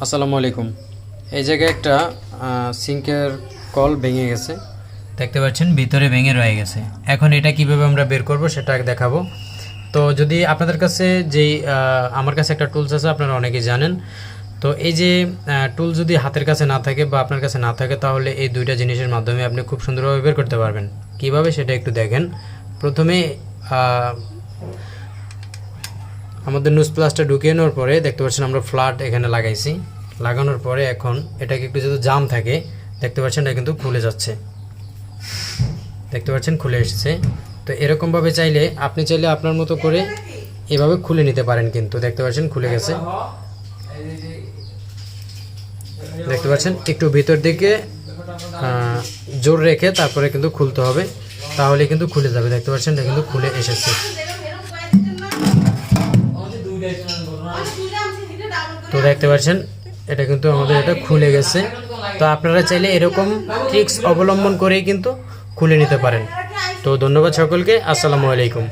আসসালামু আলাইকুম। এই জায়গায় একটা সিঙ্কের কল ভেঙে গেছে। দেখতে পাচ্ছেন, ভিতরে ভেঙে রয়ে গেছে। এখন এটা কীভাবে আমরা বের করব সেটা দেখাবো। তো যদি আপনাদের কাছে যেই আমার কাছে একটা টুলস আছে, আপনারা অনেকেই জানেন। তো এই যে টুল যদি হাতের কাছে না থাকে বা আপনার কাছে না থাকে, তাহলে এই দুইটা জিনিসের মাধ্যমে আপনি খুব সুন্দরভাবে বের করতে পারবেন। কীভাবে সেটা একটু দেখেন। প্রথমে আমাদের নিউজ প্লাসটা ঢুকিয়ে নেওয়ার পরে দেখতে পাচ্ছেন আমরা ফ্ল্যাট এখানে লাগাইছি। লাগানোর পরে এখন এটাকে একটু যদি জাম থাকে, দেখতে পাচ্ছেন এটা কিন্তু খুলে যাচ্ছে। দেখতে পাচ্ছেন খুলে এসেছে। তো এরকমভাবে চাইলে, আপনি চাইলে আপনার মতো করে এভাবে খুলে নিতে পারেন কিন্তু। দেখতে পাচ্ছেন খুলে গেছে। দেখতে পাচ্ছেন একটু ভিতর দিকে জোর রেখে তারপরে কিন্তু খুলতে হবে। তাহলে কিন্তু খুলে যাবে। দেখতে পাচ্ছেন এটা কিন্তু খুলে এসেছে। তো দেখতে পাচ্ছেন, এটা কিন্তু আমাদের এটা খুলে গেছে। তো আপনারা চাইলে এরকম ট্রিক্স অবলম্বন করেই কিন্তু খুলে নিতে পারেন। তো ধন্যবাদ সকলকে, আসসালামু আলাইকুম।